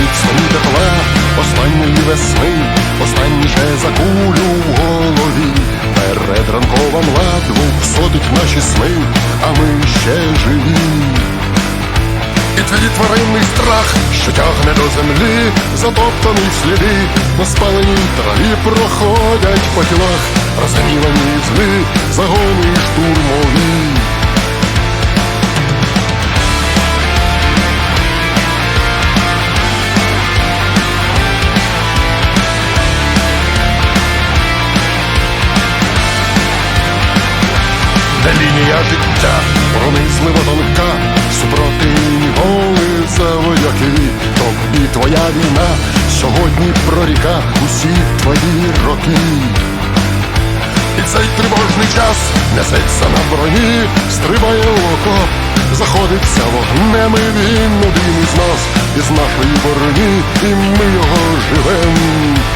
від сну тепла, останньої весни, останній же за кулю в голові. Перед ранкова мла двохсотить наші сни, а ми ще живі. І твій тваринний страх, що тягне до землі, затоптані сліди, на спаленій траві проходять по тілах, розгнівані зли, загони штурмові. Лінія життя пронизливо тонка, супротивні воли завояки, тобі твоя війна сьогодні проріка усі твої роки. І цей тривожний час несеться на броні, стрибає в окоп, заходиться вогнем, і він один із нас, із нашої бороні, і ми його живем.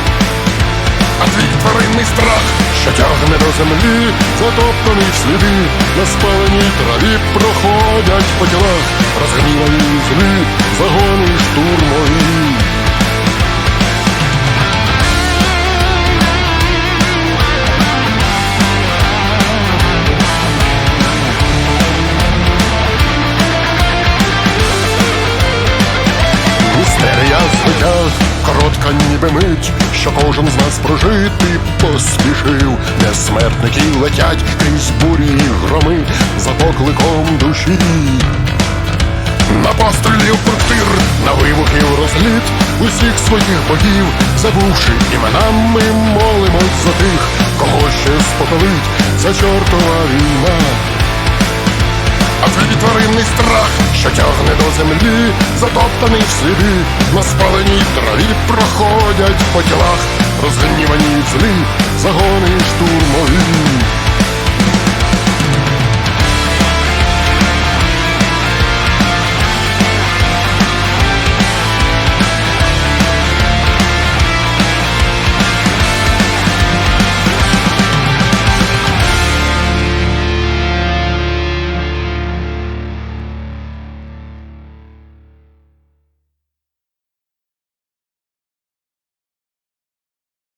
До землі, затоптані сліди, на спаленій траві проходять по тілах, розгнівані зли, загони штурмові. Містерія звиття, коротка ніби мить, що кожен з нас прожити поспішив, смертники летять крізь бурі і громи за покликом душі. На пострілів портир, на вибухів розліт усіх своїх богів, забувши імена, ми молимось за тих, кого ще спопелить ця чортова війна. А твій тваринний страх, що тягне до землі, затоптаний в сліди, на спаленій траві проходять по тілах, розгнівані злі, загони штурмові.